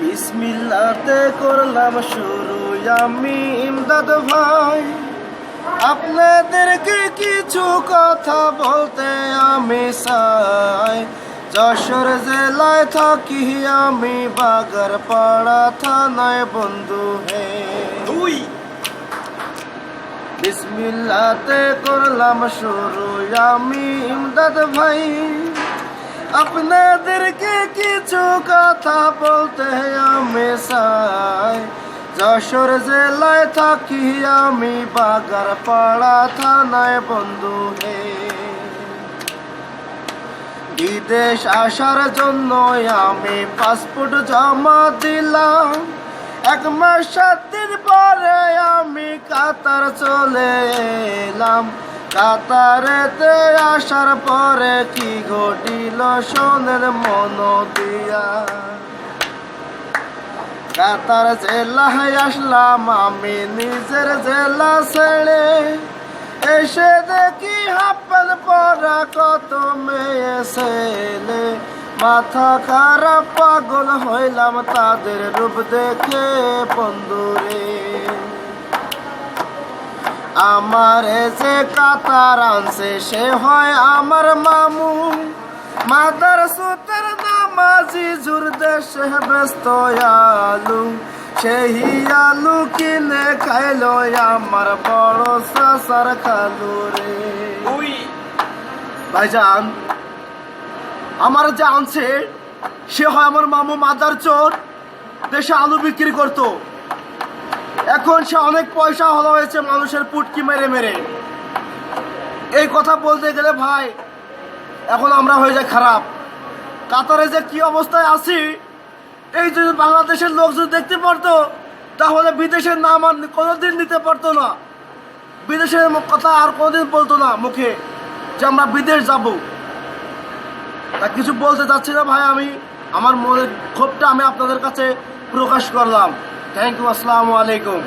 বিসমিল্লাতে করলাম শুরু আমি ইমদাদ ভাই। আপনাদেরকে কিছু কথা বলতে আমি চাই। যশোর জেলায় থাকি আমি বাগার পাড়া থানায় বন্ধু হে। দুই। বিসমিল্লাতে করলাম শুরু আমি ইমদাদ ভাই। আপনাদেরকে কিছু কথা বলতে আমি চাই। যশোর জেলায় থাকি আমি বাগার পাড়া থানায় বন্ধু হে বিদেশ আসার জন্য আমি পাসপোর্ট জমা দিলাম। এক মাস, সাত দিন পরে আমি কাতার চলে এলাম। কাতারেতে আসার পরে কি ঘটিল শোনেন মন দিয়া কাতার জেলায় আসলাম আমি নিজের জেলা ছেড়ে, এসে দেখি হাপ্পান পরা কত মেয়ে ছেলে। মাথা খারাপ, পাগল হইলাম তাদের রূপ দেখে বন্ধুরে। আমার যে কাতার আনছে সে হয় আমার মামু। মাদার সুতের নামাজি জুর দেশে ব্যস্ত আলু। সেই আলু কিনে খাইলো আমার বড় সাসার খালু রে। ভাইজান আমার যে আনছে সে হয় আমার মামু মাদার চোর। দেশে আলু বিক্রি করতো। এখন সে অনেক পয়সা হলো হয়েছে মানুষের পুটকি মেরে মেরে। এই কথা বলতে গেলে ভাই, এখন আমরা হয়ে যায় খারাপ। কাতারে যে কি অবস্থায় আছি, এই যদি বাংলাদেশের লোক যদি দেখতে পারতো, তাহলে বিদেশের নাম আর কোনোদিন নিতে পারতো না। বিদেশের কথা আর কোনোদিন বলতো না মুখে যে আমরা বিদেশ যাব। তা কিছু বলতে চাচ্ছি না ভাই আমি, আমার মনের ক্ষোভটা আমি আপনাদের কাছে প্রকাশ করলাম। থ্যাংক ইউ আসসালামু আলাইকুম